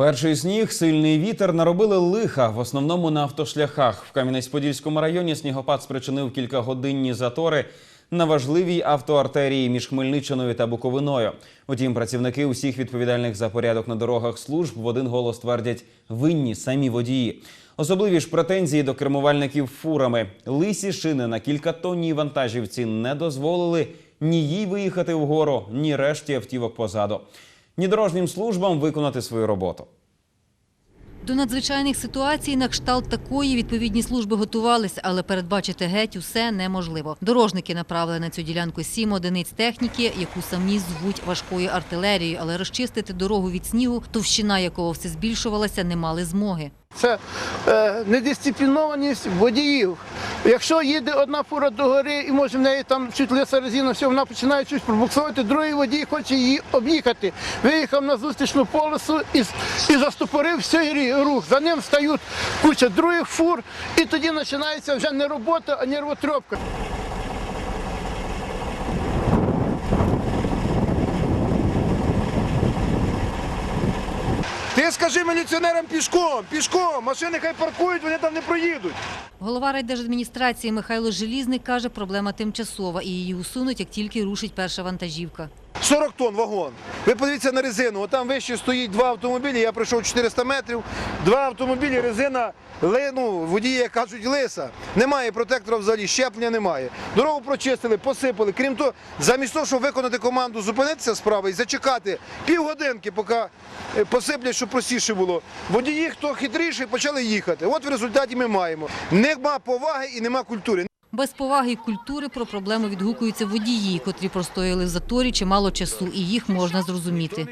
Перший сніг, сильний вітер наробили лиха, в основному на автошляхах. В Кам'янець-Подільському районі снігопад спричинив кількагодинні затори на важливій автоартерії між Хмельниччиною та Буковиною. Утім, працівники усіх відповідальних за порядок на дорогах служб в один голос твердять винні самі водії. Особливі ж претензії до кермувальників фурами. Лисі шини на кількатонній вантажівці не дозволили ні їй виїхати вгору, ні решті автівок позаду. Ні дорожнім службам виконати свою роботу. До надзвичайних ситуацій на кшталт такої відповідні служби готувалися, але передбачити геть усе неможливо. Дорожники направили на цю ділянку сім одиниць техніки, яку самі звуть важкою артилерією, але розчистити дорогу від снігу, товщина якого все збільшувалася, не мали змоги. Це е, недисциплінованість водіїв. Якщо їде одна фура до гори і може в неї там чуть лиса резина, все, вона починає щось пробуксовувати, другий водій хоче її об'їхати. Виїхав на зустрічну полосу і, і застопорив всій рух. За ним стають куча других фур, і тоді починається вже не робота, а нервотрепка. Ти скажи міліціонерам пішком, пішком, машини хай паркують, вони там не проїдуть. Голова райдержадміністрації Михайло Желізник каже, проблема тимчасова і її усунуть, як тільки рушить перша вантажівка. 40 тонн вагон. Ви подивіться на резину. Отам вище стоїть два автомобілі. Я пройшов 400 метрів. Два автомобілі, резина, ну, водії, як кажуть, лиса. Немає протектора взагалі, щеплення немає. Дорогу прочистили, посипали. Крім того, замість того, щоб виконати команду, зупинитися справа і зачекати півгодинки, поки посиплять, щоб простіше було. Водії, хто хитріший, почали їхати. От в результаті ми маємо. Нема поваги і нема культури. Без поваги й культури про проблему відгукуються водії, котрі простояли в заторі чимало часу, і їх можна зрозуміти.